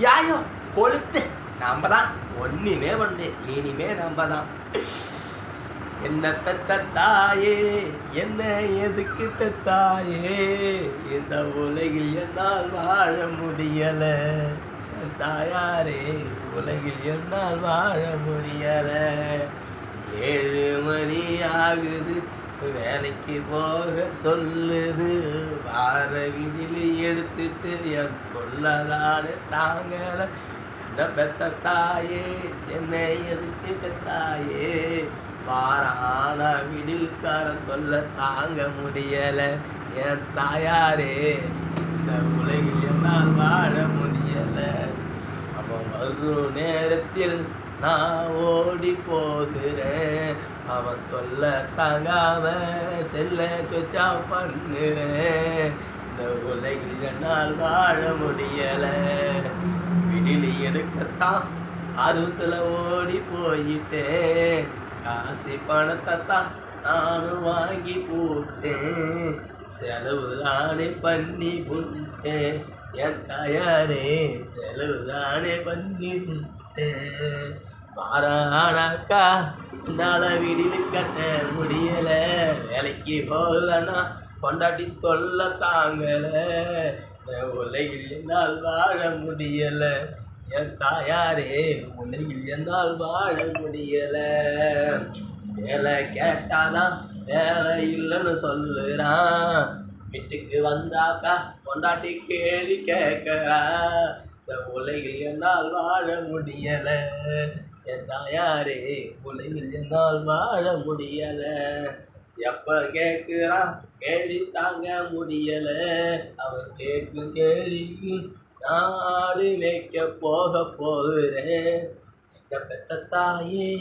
யாயோ கொளுத்து. நம்ம தான் ஒன்றுமே பண்ணு இனிமே நம்ம தான் என்ன பெத்த தாயே என்ன எதுக்கு பெத்தாயே? இந்த உலகில் என்னால் வாழ முடியல. தாயாரே உலகில் என்னால் வாழ முடியல. ஏழு மணி ஆகுது. வேலைக்கு போக சொல்லுது. வார விடிலி எடுத்துட்டு என் சொல்லதானே தாங்கல. பெத்த தாயே? என்னை எதுக்கு பெத்தாயே? வாரான விடில்காரன் தொல்ல தாங்க முடியல. என் தாயாரே இந்த உலகில் என்னால் வாழ முடியல. அவன் வரும் நேரத்தில் நான் ஓடி போகிறேன் அவன் தொல்ல தாங்காம செல்ல சொச்சா பண்ணுறேன் இந்த உலகில் என்னால் வாழ முடியல. விடிலி எடுக்கத்தான் ஆர்வத்தில் ஓடி போயிட்டேன் காசு பணத்தை தான் நானும் வாங்கி போட்டேன். செலவு தானே பண்ணி புட்டேன். என் தாயாரே செலவு தானே பண்ணி புட்டேன். வாரானாக்கா என்னால் வீடு கட்ட முடியலை. வேலைக்கு போகலன்னா கொண்டாட்டி தொல்ல தாங்கல. உலகில் என்னால் வாழ முடியல. என் தாயாரே உலகில் என்னால் வாழ முடியல. வேலை கேட்டாதான் வேலை இல்லைன்னு சொல்லுறான். வீட்டுக்கு வந்தாக்கா கொண்டாட்டி கேள்வி கேட்கறா. இந்த உலகில் என்னால் வாழ முடியலை. என் தாயாரே உலகில் என்னால் வாழ முடியல. எப்ப கேட்குறா கேள்வி தாங்க முடியல. அவன் கேட்கும் கேள்விக்கு நாடு வைக்க போக போகிறேன். எங்க பெத்த தாயே